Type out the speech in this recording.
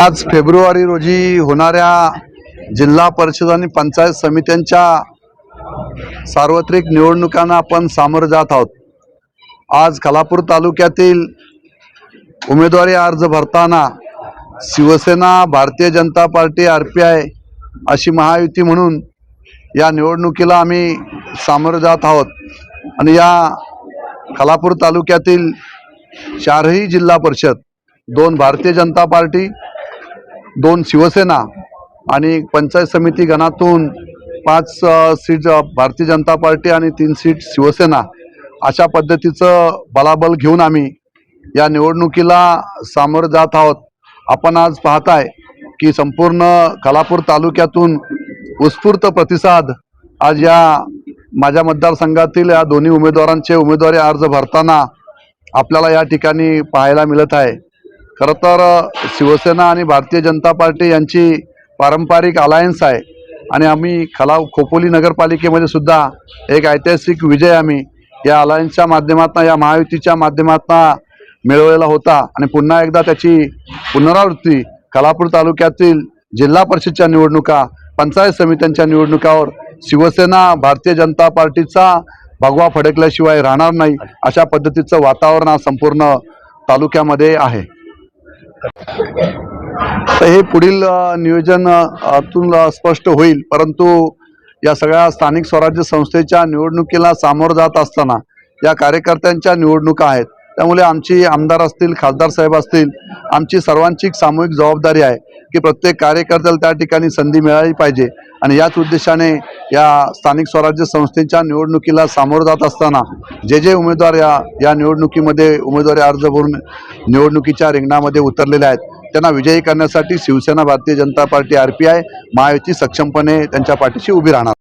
आज फेब्रुवारी रोजी होणाऱ्या जिल्हा परिषद आणि पंचायत समित्यांच्या सार्वत्रिक निवडणुकांना आपण सामोरं जात आहोत. आज खालापूर तालुक्यातील उमेदवारी अर्ज भरताना Shiv Sena Bharatiya Janata party R P I अशी महायुती म्हणून या निवडणुकीला आम्ही सामोरं जात आहोत. आणि या खालापूर तालुक्यातील चारही जिल्हा परिषद दोन भारतीय जनता पार्टी दोन शिवसेना आणि पंचायत समिती गणातून पाच सीट भारतीय जनता पार्टी आणि तीन सीट शिवसेना अशा पद्धतीचं बलाबल घेऊन आम्ही या निवडणुकीला सामोरं जात आहोत. आपण आज पाहताय की संपूर्ण खालापूर तालुक्यातून उत्स्फूर्त प्रतिसाद आज या माझ्या मतदारसंघातील या दोन्ही उमेदवारांचे उमेदवारी अर्ज भरताना आपल्याला या ठिकाणी पाहायला मिळत आहे. खरं तर शिवसेना आणि भारतीय जनता पार्टी यांची पारंपरिक अलायन्स आहे आणि आम्ही खला खोपोली नगरपालिकेमध्ये सुद्धा एक ऐतिहासिक विजय आम्ही या अलायन्सच्या माध्यमातून या महायुतीच्या माध्यमातून मिळवलेला होता आणि पुन्हा एकदा त्याची पुनरावृत्ती कलापूर तालुक्यातील जिल्हा परिषदच्या निवडणुका पंचायत समित्यांच्या निवडणुकावर शिवसेना भारतीय जनता पार्टीचा भगवा फडकल्याशिवाय राहणार नाही अशा पद्धतीचं वातावरण आज संपूर्ण तालुक्यामध्ये आहे. तर हे पुढील नियोजनातून नियोजन स्पष्ट होईल. परंतु या सगळ्या स्थानिक स्वराज्य संस्थेच्या निवडणुकीला सामोरं जात असताना या कार्यकर्त्यांच्या निवडणुका आहेत. त्यामुळे आमची आमदार असतील खासदार साहेब असतील आमची सर्वांची सामूहिक जबाबदारी आहे की प्रत्येक कार्यकर्त्याला त्या ठिकाणी संधी मिळाली पाहिजे. आणि याच उद्देशाने या स्थानिक स्वराज्य संस्थेच्या निवडणुकीला सामोरं जात असताना जे जे उमेदवार या या निवडणुकीमध्ये उमेदवारी अर्ज भरून निवडणुकीच्या रिंगणामध्ये उतरलेले आहेत त्यांना विजयी करण्यासाठी Shiv Sena Bharatiya Janata party R P I Mahayuti सक्षमपणे त्यांच्या पाठीशी उभी राहणार.